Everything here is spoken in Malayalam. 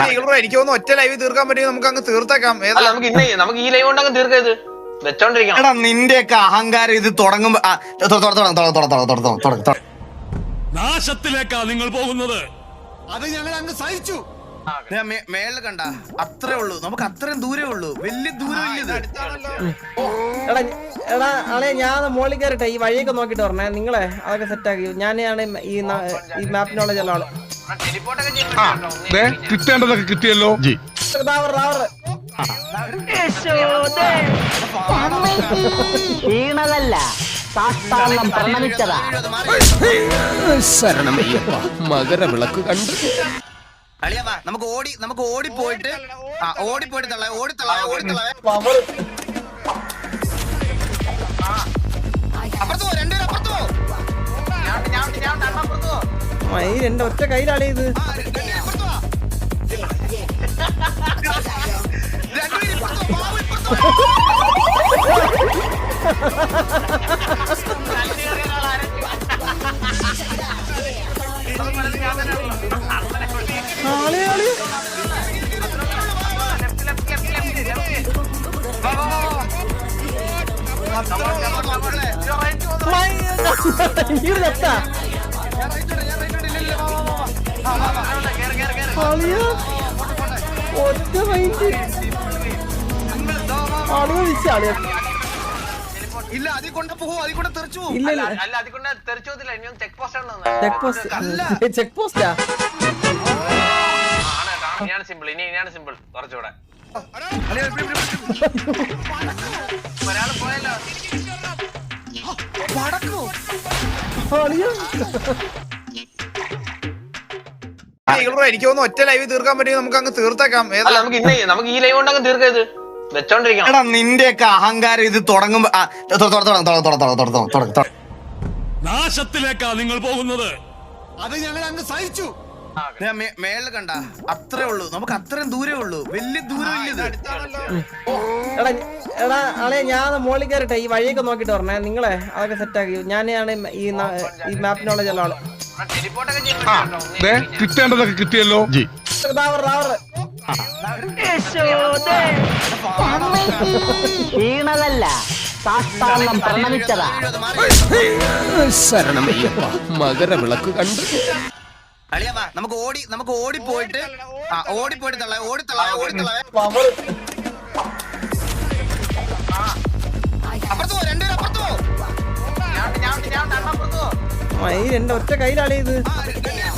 എനിക്ക് തോന്നുന്നു ഒറ്റ ലൈവ് തീർക്കാൻ പറ്റുമെങ്കിൽ നമുക്ക് അങ്ങ് തീർത്തേക്കാം അല്ല നമുക്ക് ഇന്നേ നമുക്ക് ഈ ലൈവ് കൊണ്ടങ്ങ് തീർക്കാം ഇത്. വെച്ചോണ്ടിരിക്കണം. എടാ നിന്റെയൊക്കെ അഹങ്കാരം ഇത് തുടങ്ങുമ്പോ. നാശത്തിലേക്കാ നിങ്ങൾ പോകുന്നത്. അത് ഞങ്ങൾ അങ്ങ് സഹിച്ചു. മേളിൽ കണ്ട. അത്രേ ഉള്ളൂ. നമുക്ക് അത്രയും ദൂരേ ഉള്ളൂ. വലിയ ദൂരം എടാ എടാ ആളെ ഞാൻ മുകളിൽ കയറിട്ടെ ഈ വഴിയൊക്കെ നോക്കിട്ട് പറഞ്ഞേ നിങ്ങളെ അതൊക്കെ സെറ്റ് ആക്കി. ഞാനാണ് ഈ ന- ഈ മാപ്പിനുള്ള ചില ആൾ. കിട്ടേണ്ടതൊക്കെ കിട്ടിയല്ലോ. റാവർ റാവർ വീണതല്ല സാഷ്ടാംഗം പ്രണമിച്ചതാ. മകരവിളക്ക് കണ്ട്. അളിയാ നമുക്ക് ഓടി നമുക്ക് ഓടി പോയിട്ട് ഓടി പോയിട്ട് തള്ളേ ഓടി തള്ളേ ഓടി തള്ള. ഇപ്പുറത്ത് വാ, ബാബു ഇപ്പുറത്ത് വാ. ആളെ ആളെ. മക്കളെ, ഈ വാ. ആളിയാ ഒറ്റ മൈൻഡ് ആളുകൾ വിളിച്ച ആളിയാ ഇല്ല അതിൽ കൊണ്ട് പോകും അതിൽ കൊണ്ട് തെറിച്ചു പോകും ഇല്ല അല്ല അതിക്കൊണ്ട് തെറിച്ചു പോകത്തില്ല. ഇനി ചെക്ക് പോസ്റ്റ് ആണ് ചെക്ക് പോസ്റ്റ് ചെക്ക് പോസ്റ്റാ ഇനിയാണ് സിമ്പിൾ ഇനി ഇനിയാണ് സിമ്പിൾ കുറച്ചുകൂടെ. ഒരാൾ പോയല്ലോ എനിക്ക് തോന്നുന്നു ഒറ്റ ലൈവ് തീർക്കാൻ പറ്റുമെങ്കിൽ നമുക്ക് അങ്ങ് തീർത്തേക്കാം അല്ല നമുക്ക് ഇന്നേ നമുക്ക് ഈ ലൈവ് കൊണ്ടങ്ങ് തീർക്കാം ഇത് വെച്ചോണ്ടിരിക്കണം. എടാ നിന്റെയൊക്കെ അഹങ്കാരം ഇത് തുടങ്ങുമ്പോ. നാശത്തിലേക്കാ നിങ്ങൾ പോകുന്നത്. അത് ഞങ്ങൾ അങ്ങ് സഹിച്ചു. ദേ, മേ- മേളിൽ കണ്ട. അത്രേ ഉള്ളൂ. നമുക്ക് അത്രയും ദൂരേ ഉള്ളൂ. വലിയ ദൂരം എടാ എടാ അളെ ഞാൻ മുകളിൽ കയറിട്ടെ. ഈ വഴിയൊക്കെ നോക്കിട്ട് പറഞ്ഞേ നിങ്ങളെ അതൊക്കെ സെറ്റ് ആക്കി. ഞാനാണ് ഈ ഈ മാപ്പ് മാപ്പിനുള്ള ചില ആൾ. കിട്ടേണ്ടതൊക്കെ കിട്ടിയല്ലോ. സാഷ്ടാംഗം പ്രണമിച്ചതാ മകരവിളക്ക് കണ്ട്. അളിയാ വാ നമുക്ക് ഓടി നമുക്ക് ഓടി പോയിട്ട് ആ ഓടി പോയിട്ട് തള്ളാ ഓടി തള്ളാ ഓടി തള്ളാ അപ്പുറത്ത് പോ രണ്ടുപേരും അപ്പുറത്ത്. പോ ഈ രണ്ട് ഒറ്റ കയ്യിലാണ് ഇത് ആ, രണ്ടുപേരും ഇപ്പുറത്ത് വാ.